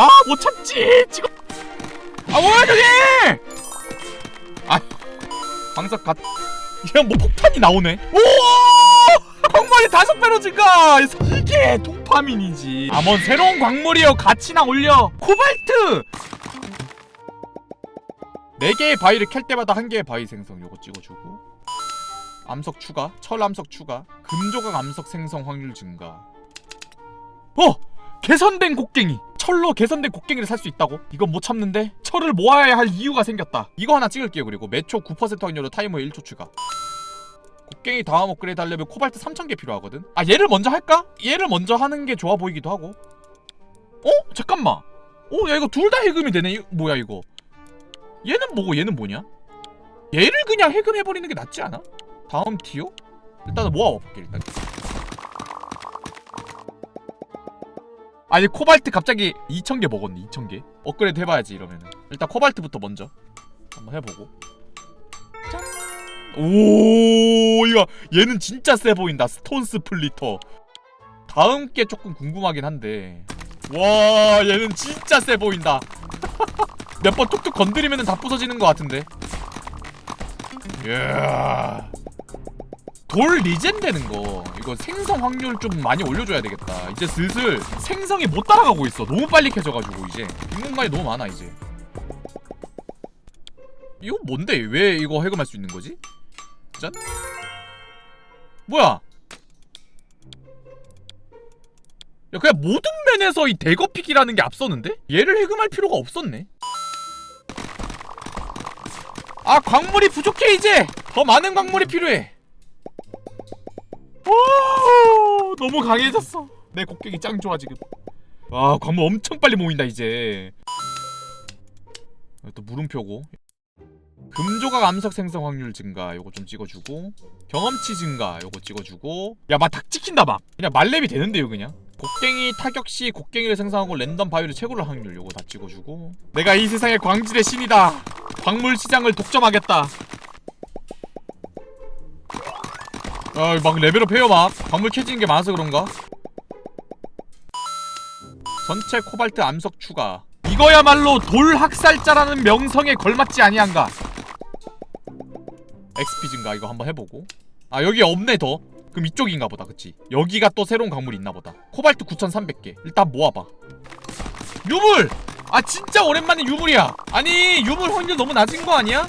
아 못 참지. 지금. 아 뭐야 저게! 아 방석 갓. 이런 뭐 폭탄이 나오네? 오! 광물이 다섯 배로 증가! 이게 도파민이지. 아 뭔 새로운 광물이요 가치나 올려. 코발트! 4개의 바위를 캘 때마다 한 개의 바위 생성 요거 찍어주고. 암석 추가 철 암석 추가 금조각 암석 생성 확률 증가. 어! 개선된 곡괭이 철로 개선된 곡괭이를 살 수 있다고? 이건 못 참는데? 철을 모아야 할 이유가 생겼다 이거 하나 찍을게요 그리고 매초 9% 확률로 타이머에 1초 추가 곡괭이 다음 업그레이드 하려면 코발트 3000개 필요하거든? 아 얘를 먼저 할까? 얘를 먼저 하는 게 좋아 보이기도 하고 어? 잠깐만 어? 야 이거 둘 다 해금이 되네 이, 뭐야 이거 얘는 뭐고 얘는 뭐냐? 얘를 그냥 해금해버리는 게 낫지 않아? 다음 티어? 일단은 모아볼게 일단 아니 코발트 갑자기 2000개 먹었네 2000개. 업그레이드 해봐야지 이러면은. 일단 코발트부터 먼저 한번 해보고. 짠. 오 이거 얘는 진짜 세 보인다 스톤 스 플리터. 다음 게 조금 궁금하긴 한데. 와 얘는 진짜 세 보인다. 몇 번 툭툭 건드리면 다 부서지는 것 같은데. 이야 돌 리젠 되는 거. 이거 생성 확률 좀 많이 올려줘야 되겠다. 이제 슬슬 생성이 못 따라가고 있어. 너무 빨리 캐져가지고 이제. 빈 공간이 너무 많아 이제. 이거 뭔데? 왜 이거 해금할 수 있는 거지? 짠. 뭐야? 야 그냥 모든 면에서 이 대거픽이라는 게 앞서는데? 얘를 해금할 필요가 없었네. 아 광물이 부족해 이제! 더 많은 광물이 필요해 오! 너무 강해졌어. 내 곡괭이 짱 좋아 지금. 아 광물 엄청 빨리 모인다 이제. 또 물음표고. 금조각 암석 생성 확률 증가 요거 좀 찍어주고. 경험치 증가 요거 찍어주고. 야막 닭 찍힌다 막 그냥 말렙이 되는데요 그냥. 곡괭이 타격 시 곡괭이를 생성하고 랜덤 바위를 채굴할 확률 요거 다 찍어주고. 내가 이 세상의 광질의 신이다. 광물 시장을 독점하겠다 아막 레벨업 해요 막. 광물 캐지는 게 많아서 그런가? 전체 코발트 암석 추가. 이거야말로 돌 학살자라는 명성에 걸맞지 아니한가? XP 증가 이거 한번 해보고. 아 여기 없네 더. 그럼 이쪽인가 보다 그치? 여기가 또 새로운 광물이 있나 보다. 코발트 9300개. 일단 모아봐. 유물! 아 진짜 오랜만에 유물이야. 아니 유물 확률 너무 낮은 거 아니야?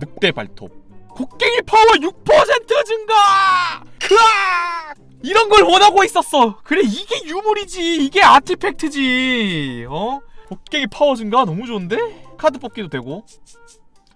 늑대 발톱 곡괭이 파워 6% 증가! 크악! 이런 걸 원하고 있었어. 그래 이게 유물이지. 이게 아티팩트지. 어? 곡괭이 파워 증가 너무 좋은데? 카드 뽑기도 되고.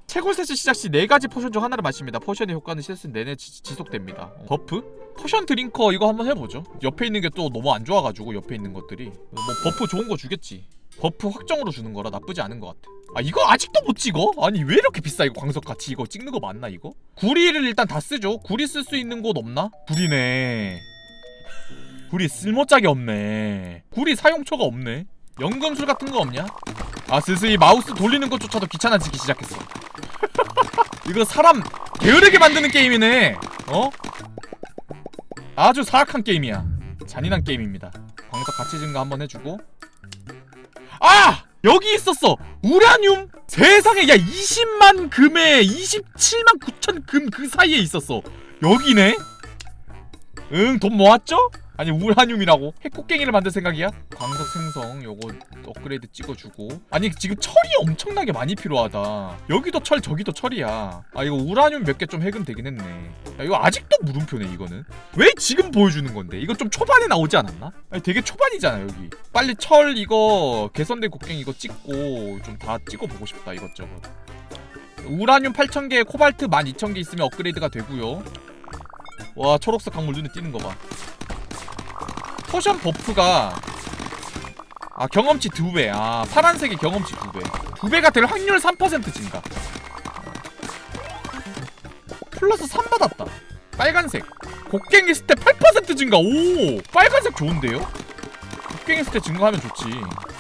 채굴 세트 시작 시 4가지 포션 중 하나를 마십니다. 포션의 효과는 시즌 내내 지, 지속됩니다. 어, 버프? 포션 드링커 이거 한번 해보죠. 옆에 있는 게 또 너무 안 좋아가지고 옆에 있는 것들이 뭐 버프 좋은 거 주겠지. 버프 확정으로 주는 거라 나쁘지 않은 것 같아. 아 이거 아직도 못 찍어? 아니 왜 이렇게 비싸 이거 광석 같이 이거 찍는 거 맞나 이거? 구리를 일단 다 쓰죠. 구리 쓸 수 있는 곳 없나? 구리네. 구리 쓸모짝이 없네. 구리 사용처가 없네. 연금술 같은 거 없냐? 아 슬슬 이 마우스 돌리는 것조차도 귀찮아지기 시작했어. 이거 사람 게으르게 만드는 게임이네. 어? 아주 사악한 게임이야. 잔인한 게임입니다. 광석 가치 증가 한번 해주고. 아! 여기 있었어! 우라늄! 세상에, 야, 20만 금에 27만 9천 금 그 사이에 있었어. 여기네? 응, 돈 모았죠? 아니, 우라늄이라고? 핵곡괭이를 만들 생각이야? 광석 생성, 요거 업그레이드 찍어주고. 아니, 지금 철이 엄청나게 많이 필요하다. 여기도 철, 저기도 철이야. 아, 이거 우라늄 몇 개 좀 해금 되긴 했네. 야, 이거 아직도 물음표네, 이거는. 왜 지금 보여주는 건데? 이거 좀 초반에 나오지 않았나? 아니, 되게 초반이잖아, 여기. 빨리 철 이거 개선된 곡괭이 이거 찍고 좀 다 찍어보고 싶다, 이것저것. 우라늄 8,000개, 코발트 12,000개 있으면 업그레이드가 되고요. 와, 초록색 강물 눈에 띄는 거 봐. 포션 버프가 아 경험치 두 배. 아 파란색이 경험치 두 배. 두 배가 될 확률 3% 증가. 플러스 3 받았다. 빨간색. 곡괭이 스탯 8% 증가. 오 빨간색 좋은데요? 곡괭이 스탯 증가하면 좋지.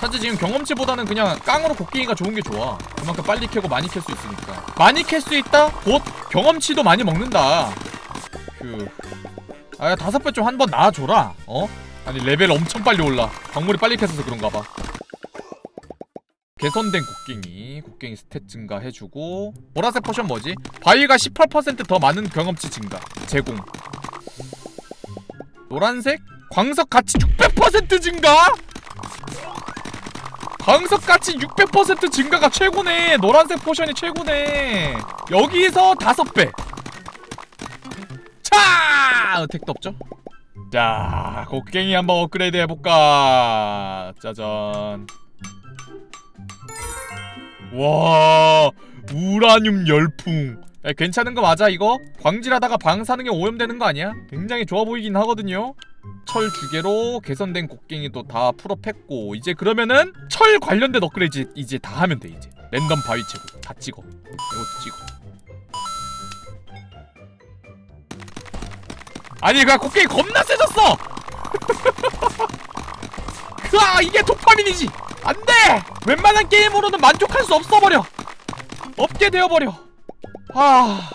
사실 지금 경험치보다는 그냥 깡으로 곡괭이가 좋은 게 좋아. 그만큼 빨리 캐고 많이 캘 수 있으니까. 많이 캘 수 있다. 곧 경험치도 많이 먹는다. 휴. 아 다섯 배 좀 한 번 나와줘라. 어? 아니 레벨 엄청 빨리 올라 광물이 빨리 캐서서 그런가 봐 개선된 곡괭이 곡괭이 스탯 증가 해주고 보라색 포션 뭐지? 바위가 18%더 많은 경험치 증가 제공 노란색? 광석 가치 600% 증가? 광석 가치 600% 증가가 최고네 노란색 포션이 최고네 여기서 5배 차! 택도 없죠? 자, 곡괭이 한번 업그레이드 해볼까? 짜잔. 와, 우라늄 열풍. 야, 괜찮은 거 맞아 이거? 광질하다가 방사능에 오염되는 거 아니야? 굉장히 좋아 보이긴 하거든요. 철 주개로 개선된 곡괭이도 다 풀어팼고 이제 그러면은 철 관련된 업그레이드 이제 다 하면 돼 이제 랜덤 바위 채고 다 찍어 이것도 찍어 아니 그 곡괭이 겁나 세졌어! 으아 이게 도파민이지! 안돼! 웬만한 게임으로는 만족할 수 없어버려! 없게 되어버려! 아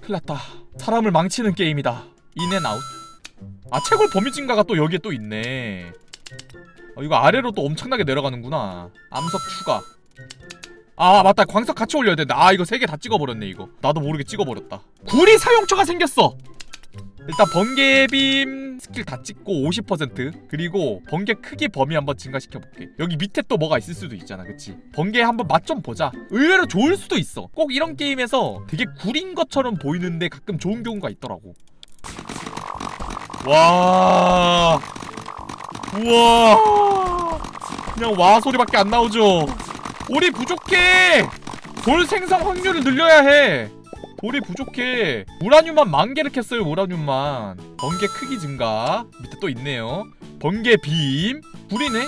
큰일났다. 사람을 망치는 게임이다. 인앤아웃 아 채굴 범위 증가가 또 여기에 또 있네. 어, 이거 아래로 또 엄청나게 내려가는구나. 암석 추가. 아 맞다. 광석 같이 올려야 된다. 아 이거 세 개 다 찍어버렸네 이거. 나도 모르게 찍어버렸다. 구리 사용처가 생겼어 일단 번개빔 스킬 다 찍고 50% 그리고 번개 크기 범위 한번 증가시켜볼게. 여기 밑에 또 뭐가 있을 수도 있잖아 그치? 번개 한번 맛 좀 보자. 의외로 좋을 수도 있어. 꼭 이런 게임에서 되게 구린 것처럼 보이는데 가끔 좋은 경우가 있더라고. 와. 우와. 그냥 와 소리밖에 안 나오죠? 돌이 부족해! 돌 생성 확률을 늘려야 해 돌이 부족해. 우라늄만 만 개를 캤어요 우라늄만. 번개 크기 증가. 밑에 또 있네요. 번개 빔. 불이네.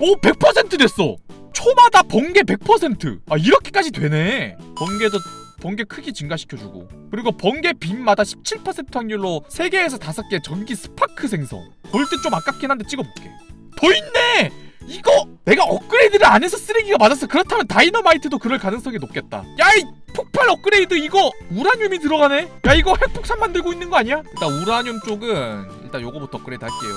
오 100% 됐어. 초마다 번개 100%아 이렇게까지 되네. 번개도 번개 크기 증가시켜주고. 그리고 번개 빔마다 17% 확률로 3개에서 5개 전기 스파크 생성. 골드 좀 아깝긴 한데 찍어볼게. 더 있네! 이거 내가 업그레이드를 안 해서 쓰레기가 맞았어. 그렇다면 다이너마이트도 그럴 가능성이 높겠다. 야이 폭발 업그레이드 이거 우라늄이 들어가네? 야 이거 핵폭탄 만들고 있는 거 아니야? 일단 우라늄 쪽은 일단 요거부터 업그레이드 할게요.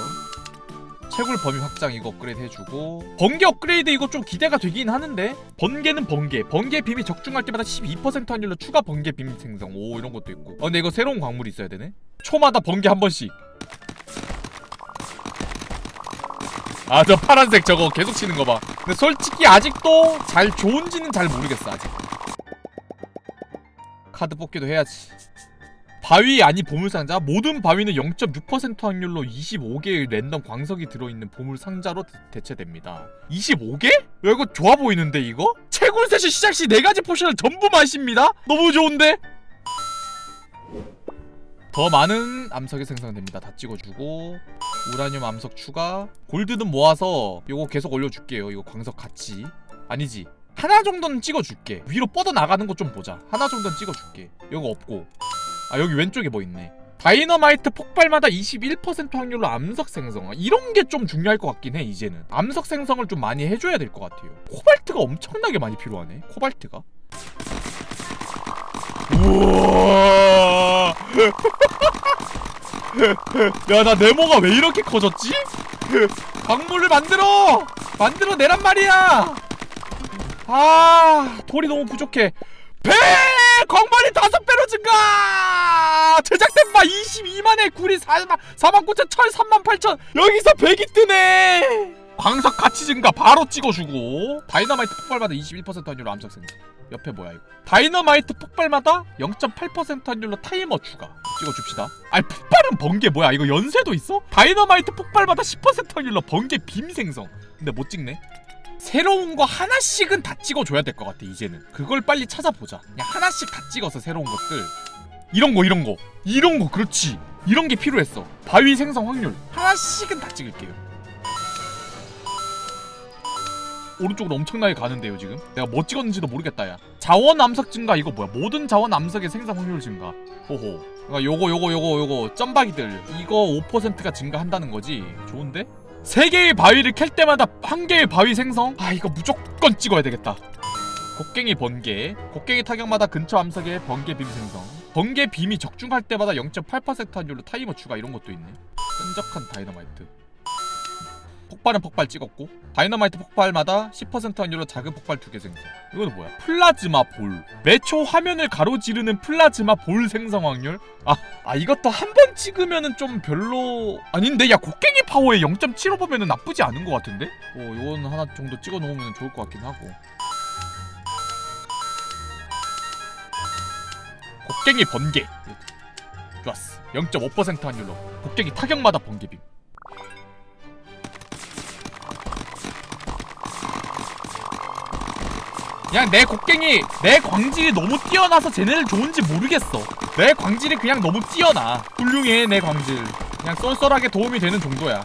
채굴 범위 확장 이거 업그레이드 해주고. 번개 업그레이드 이거 좀 기대가 되긴 하는데. 번개는 번개. 번개 빔이 적중할 때마다 12% 확률로 추가 번개 빔 생성. 오 이런 것도 있고. 어 근데 이거 새로운 광물이 있어야 되네. 초마다 번개 한 번씩. 아 저 파란색 저거 계속 치는 거봐. 근데 솔직히 아직도 잘 좋은지는 잘 모르겠어 아직 카드 뽑기도 해야지. 바위 아니 보물상자? 모든 바위는 0.6% 확률로 25개의 랜덤 광석이 들어있는 보물상자로 대- 대체됩니다. 25개? 야 이거 좋아 보이는데 이거? 채굴셋이 시작 시 4가지 포션을 전부 마십니다. 너무 좋은데? 더 많은 암석이 생성됩니다. 다 찍어주고. 우라늄 암석 추가. 골드는 모아서 요거 계속 올려줄게요. 이거 광석 같이. 아니지 하나 정도는 찍어줄게. 위로 뻗어 나가는 거좀 보자. 하나 정도는 찍어줄게. 이거 없고. 아 여기 왼쪽에 뭐 있네. 다이너마이트 폭발마다 21% 확률로 암석 생성. 이런 게 좀 중요할 것 같긴 해 이제는. 암석 생성을 좀 많이 해줘야 될 것 같아요. 코발트가 엄청나게 많이 필요하네. 코발트가. 우와! 야나 네모가 왜 이렇게 커졌지? 광물을 만들어! 만들어 내란 말이야 아 돌이 너무 부족해. 배! 광물이 다섯 배로 증가! 제작된 바 22만에 구리 4만 4만 9천 철 3만 8천. 여기서 백이 뜨네! 광석 가치 증가 바로 찍어주고. 다이너마이트 폭발마다 21% 확률로 암석 생성. 옆에 뭐야 이거? 다이너마이트 폭발마다 0.8% 확률로 타이머 추가. 찍어줍시다. 아니 폭발은 번개 뭐야? 이거 연쇄도 있어? 다이너마이트 폭발마다 10% 확률로 번개 빔 생성. 근데 못 찍네 새로운 거 하나씩은 다 찍어줘야 될 것 같아 이제는. 그걸 빨리 찾아보자. 그냥 하나씩 다 찍어서 새로운 것들. 이런 거 이런 거. 이런 거 그렇지. 이런 게 필요했어. 바위 생성 확률. 하나씩은 다 찍을게요. 오른쪽으로 엄청나게 가는데요 지금? 내가 뭐 찍었는지도 모르겠다 야. 자원 암석 증가 이거 뭐야? 모든 자원 암석의 생성 확률 증가. 호호. 그러니까 요거 요거 요거 요거. 점박이들. 이거 5%가 증가한다는 거지. 좋은데? 세 개의 바위를 캘 때마다 한 개의 바위 생성? 아 이거 무조건 찍어야 되겠다. 곡괭이 번개. 곡괭이 타격마다 근처 암석에 번개 빔 생성. 번개 빔이 적중할 때마다 0.8% 확률로 타이머 추가 이런 것도 있네. 끈적한 다이너마이트 폭발은 폭발 찍었고 다이너마이트 폭발마다 10% 확률로 작은 폭발 두 개 생성. 이거는 뭐야? 플라즈마 볼. 매초 화면을 가로지르는 플라즈마 볼 생성 확률? 아, 아 이것도 한 번 찍으면은 좀 별로 아닌데? 야 곡괭이 파워에 0.75 보면은 나쁘지 않은 것 같은데? 어 요건 하나 정도 찍어 놓으면 좋을 것 같긴 하고. 곡괭이 번개. 좋았어. 0.5% 확률로. 곡괭이 타격마다 번개빔 그냥 내 곡괭이 내 광질이 너무 뛰어나서 쟤네들 좋은지 모르겠어. 내 광질이 그냥 너무 뛰어나. 훌륭해 내 광질. 그냥 쏠쏠하게 도움이 되는 정도야.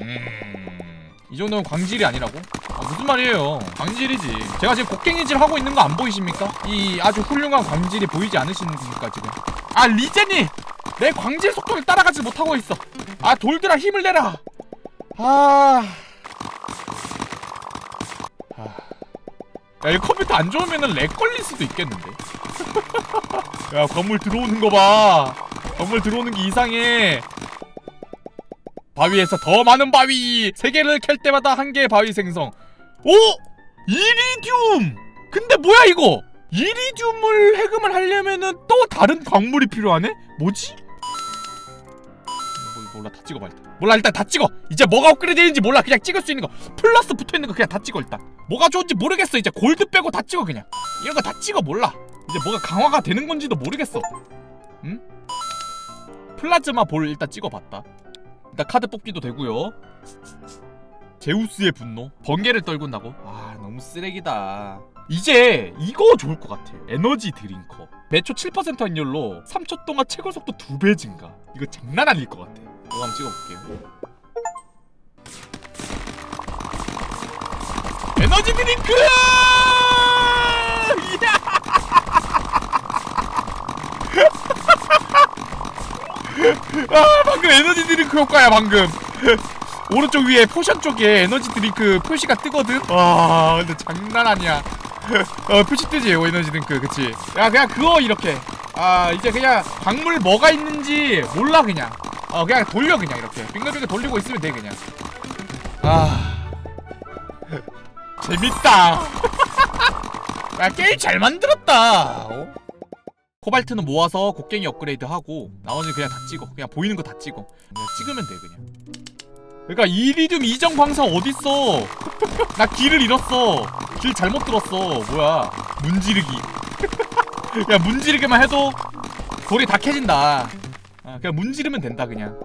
음이 정도면 광질이 아니라고? 아, 무슨 말이에요? 광질이지. 제가 지금 곡괭이질 하고 있는 거 안 보이십니까? 이 아주 훌륭한 광질이 보이지 않으십니까 지금. 아 리젠이 내 광질 속도를 따라가지 못하고 있어. 아 돌들아 힘을 내라. 아... 아... 야, 이 컴퓨터 안 좋으면은 렉 걸릴 수도 있겠는데. 야, 건물 들어오는 거 봐. 건물 들어오는 게 이상해. 바위에서 더 많은 바위. 세 개를 캘 때마다 한 개의 바위 생성. 오! 이리듐! 근데 뭐야 이거? 이리듐을 해금을 하려면은 또 다른 광물이 필요하네? 뭐지? 뭐, 몰라 다 찍어봐 일단. 몰라 일단 다 찍어! 이제 뭐가 업그레이드 되는지 몰라. 그냥 찍을 수 있는 거. 플러스 붙어있는 거 그냥 다 찍어 일단. 뭐가 좋은지 모르겠어. 이제 골드 빼고 다 찍어 그냥. 이런 거 다 찍어 몰라. 이제 뭐가 강화가 되는 건지도 모르겠어. 응? 플라즈마 볼 일단 찍어봤다. 일단 카드 뽑기도 되고요. 제우스의 분노. 번개를 떨군다고? 아 너무 쓰레기다. 이제 이거 좋을 것 같아. 에너지 드링커. 매초 7% 확률로 3초 동안 최고 속도 2배 증가. 이거 장난 아닐 것 같아 이거 한번 찍어볼게요. 에너지 드링크! 아 방금 에너지 드링크 효과야 방금. 오른쪽 위에 포션 쪽에 에너지 드링크 표시가 뜨거든? 와 근데 장난 아니야. 어 표시 뜨지 에너지 드링크 그치? 야 그냥 그거 이렇게. 아 이제 그냥 광물 뭐가 있는지 몰라 그냥 어 그냥 돌려 그냥 이렇게. 빙글빙글 돌리고 있으면 돼 그냥. 아. 재밌다. 야 게임 잘 만들었다. 어? 코발트는 모아서 곡괭이 업그레이드 하고 나머지는 그냥 다 찍어. 그냥 보이는 거 다 찍어. 그냥 찍으면 돼 그냥. 그러니까 이리듐 이정 광산 어딨어? 나 길을 잃었어. 길 잘못 들었어. 뭐야? 문지르기. 야 문지르기만 해도 돌이 다 캐진다. 아, 그냥 문지르면 된다 그냥.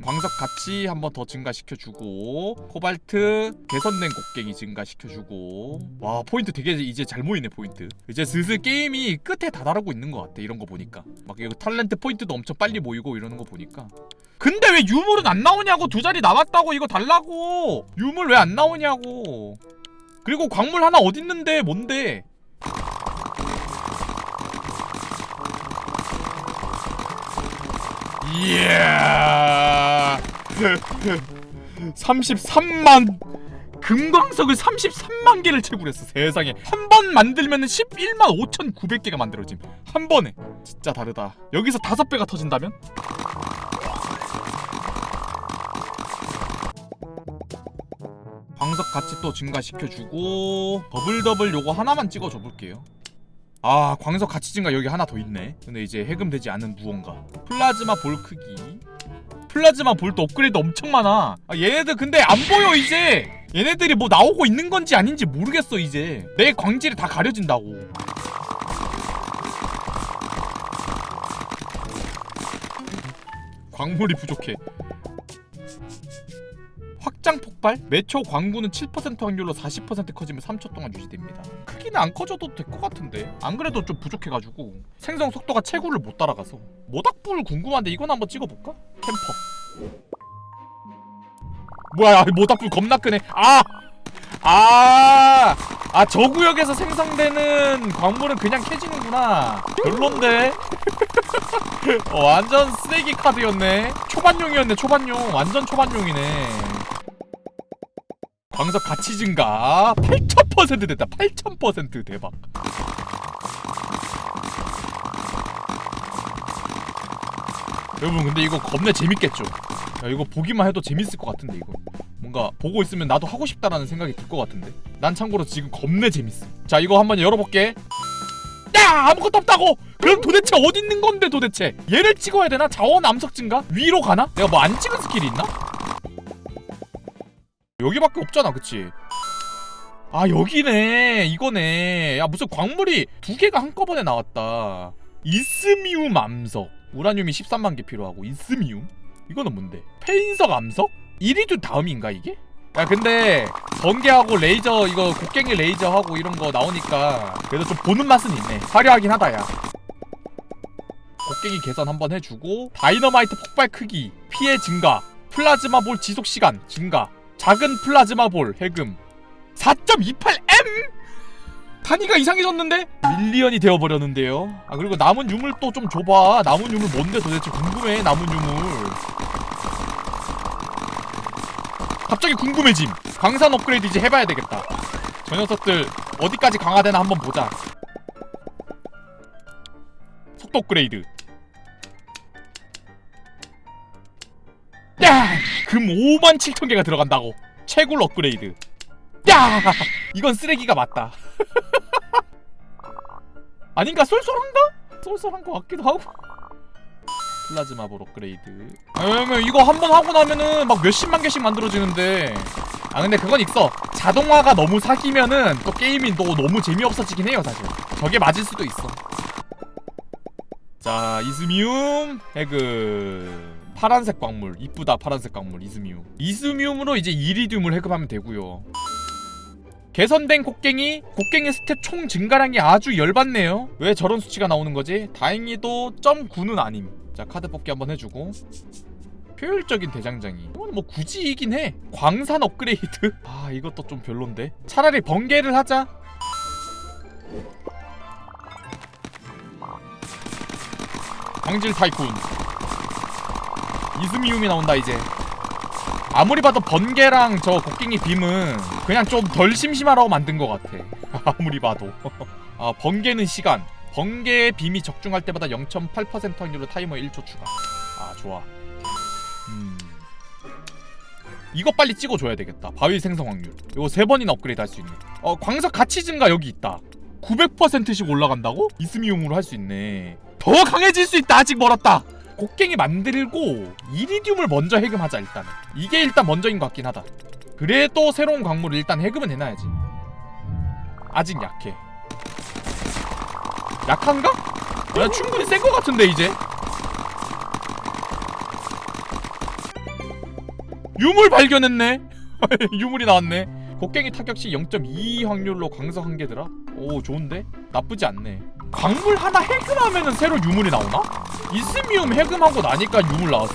광석 가치 한번 더 증가시켜주고 코발트 개선된 곡괭이 증가시켜주고. 와 포인트 되게 이제 잘 모이네 포인트. 이제 슬슬 게임이 끝에 다다르고 있는 것 같아 이런 거 보니까. 막 이거 탤런트 포인트도 엄청 빨리 모이고 이러는 거 보니까. 근데 왜 유물은 안 나오냐고 두 자리 남았다고 이거 달라고! 유물 왜 안 나오냐고. 그리고 광물 하나 어딨는데 뭔데 이야. 33만 금광석을 33만 개를 채굴했어 세상에. 한 번 만들면 11만 5,900개가 만들어짐. 한 번에. 진짜 다르다. 여기서 다섯 배가 터진다면? 광석 가치 또 증가시켜주고 더블 더블 요거 하나만 찍어줘 볼게요. 아 광석 가치 증가 여기 하나 더 있네. 근데 이제 해금되지 않은 무언가 플라즈마 볼 크기. 플라즈마 볼도 업그레이드 엄청 많아. 아, 얘네들 근데 안 보여 이제. 얘네들이 뭐 나오고 있는 건지 아닌지 모르겠어 이제. 내 광질이 다 가려진다고. 광물이 부족해 확장 폭발? 매초 광구는 7% 확률로 40% 커지면 3초 동안 유지됩니다. 크기는 안 커져도 될 것 같은데 안 그래도 좀 부족해가지고 생성 속도가 채굴을 못 따라가서 모닥불 궁금한데 이건 한번 찍어볼까? 캠퍼 뭐야 모닥불 겁나 크네 아! 아! 아, 저 구역에서 생성되는 광물은 그냥 캐지는구나. 별론데? 어, 완전 쓰레기 카드였네. 초반용이었네, 초반용. 완전 초반용이네. 광석 가치 증가. 8000% 됐다. 8000% 대박. 여러분 근데 이거 겁나 재밌겠죠? 야 이거 보기만 해도 재밌을 것 같은데 이거. 뭔가 보고 있으면 나도 하고 싶다라는 생각이 들 것 같은데? 난 참고로 지금 겁내 재밌어. 자 이거 한번 열어볼게. 야! 아무것도 없다고! 그럼 도대체 어디 있는 건데 도대체? 얘를 찍어야 되나? 자원 암석 증가? 위로 가나? 내가 뭐 안 찍은 스킬이 있나 여기밖에 없잖아 그치? 아 여기네. 이거네. 야 무슨 광물이 두 개가 한꺼번에 나왔다. 이스미움 암석. 우라늄이 13만 개 필요하고 이스미움? 이거는 뭔데? 페인석 암석? 1위도 다음인가 이게? 야 근데 번개하고 레이저 이거 곡괭이 레이저하고 이런 거 나오니까 그래도 좀 보는 맛은 있네. 화려하긴 하다 야. 곡괭이 개선 한번 해주고 다이너마이트 폭발 크기 피해 증가 플라즈마 볼 지속 시간 증가 작은 플라즈마 볼 해금. 4.28M 단위가 이상해졌는데? 밀리언이 되어버렸는데요. 아 그리고 남은 유물 또 좀 줘봐. 남은 유물 뭔데 도대체? 궁금해 남은 유물. 갑자기 궁금해짐. 광산 업그레이드 이제 해봐야 되겠다. 저 녀석들 어디까지 강화되나 한번 보자. 속도 업그레이드 금 5만 7천 개가 들어간다고. 채굴 업그레이드. 야! 이건 쓰레기가 맞다. 아닌가? 쏠쏠한가? 쏠쏠한 것 같기도 하고. 플라즈마 볼 업그레이드. 왜냐면 이거 한 번 하고 나면은 막 몇십만 개씩 만들어지는데. 아 근데 그건 있어. 자동화가 너무 사기면은 또 게임이 또 너무 재미없어지긴 해요 사실. 저게 맞을 수도 있어. 자 이스미움 해금 파란색 광물 이쁘다 파란색 광물 이스미움. 이스미움으로 이제 이리듐을 해금하면 되고요. 개선된 곡괭이 곡괭이 스탯 총 증가량이 아주 열받네요. 왜 저런 수치가 나오는 거지? 다행히도 점 9는 아님. 자 카드 뽑기 한번 해주고. 효율적인 대장장이. 이건 뭐 굳이 이긴 해. 광산 업그레이드? 아 이것도 좀 별론데. 차라리 번개를 하자. 광질 타이쿤 이스미움이 나온다 이제. 아무리 봐도 번개랑 저 곡괭이 빔은 그냥 좀 덜 심심하라고 만든 것 같아. 아무리 봐도. 아 번개는 시간. 번개의 빔이 적중할 때마다 0.8% 확률로 타이머 1초 추가. 아 좋아. 음. 이거 빨리 찍어줘야 되겠다. 바위 생성 확률. 이거 세 번이나 업그레이드 할 수 있네. 어 광석 가치 증가 여기 있다. 900%씩 올라간다고? 이스미움으로 할 수 있네. 더 강해질 수 있다 아직 멀었다 곡괭이 만들고 이리듐을 먼저 해금하자 일단 이게 일단 먼저인 것 같긴 하다. 그래도 새로운 광물을 일단 해금은 해놔야지. 아직 약해. 약한가? 야 충분히 센 것 같은데 이제. 유물 발견했네. 유물이 나왔네. 곡괭이 타격 시 0.2 확률로 광석 한 개더라? 오 좋은데? 나쁘지 않네 광물 하나 해금하면은 새로 유물이 나오나? 이스미움 해금하고 나니까 유물 나왔어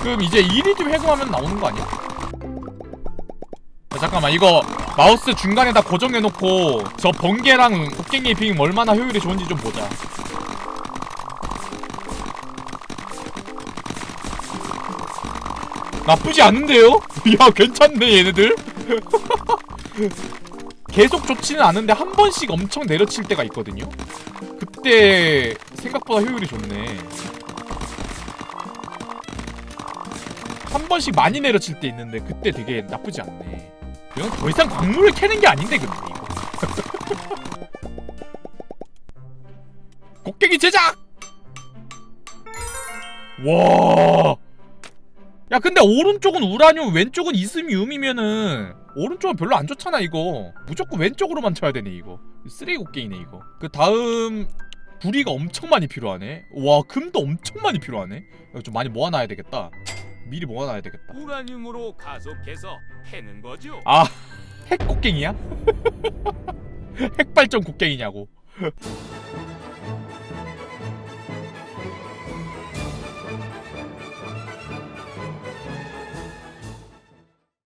그럼 이제 이리듐 해금하면 나오는 거 아니야? 야, 잠깐만 이거 마우스 중간에다 고정해놓고 저 번개랑 곡괭이 빔 얼마나 효율이 좋은지 좀 보자 나쁘지 않은데요? 야 괜찮네 얘네들 계속 좋지는 않은데 한 번씩 엄청 내려칠 때가 있거든요 그 때 생각보다 효율이 좋네. 한 번씩 많이 내려칠 때 있는데 그때 되게 나쁘지 않네. 이건 더 이상 광물을 캐는 게 아닌데 근데 이거. 곡괭이 제작! 와. 야 근데 오른쪽은 우라늄 왼쪽은 이스미움이면은 오른쪽은 별로 안 좋잖아 이거. 무조건 왼쪽으로만 쳐야 되네 이거. 쓰레기 곡괭이네 이거. 그 다음 부리가 엄청 많이 필요하네. 와 금도 엄청 많이 필요하네. 이거 좀 많이 모아놔야 되겠다. 미리 모아놔야 되겠다. 우라늄으로 가속해서 해는 거죠. 아 핵 곡괭이야? 핵발전 곡괭이냐고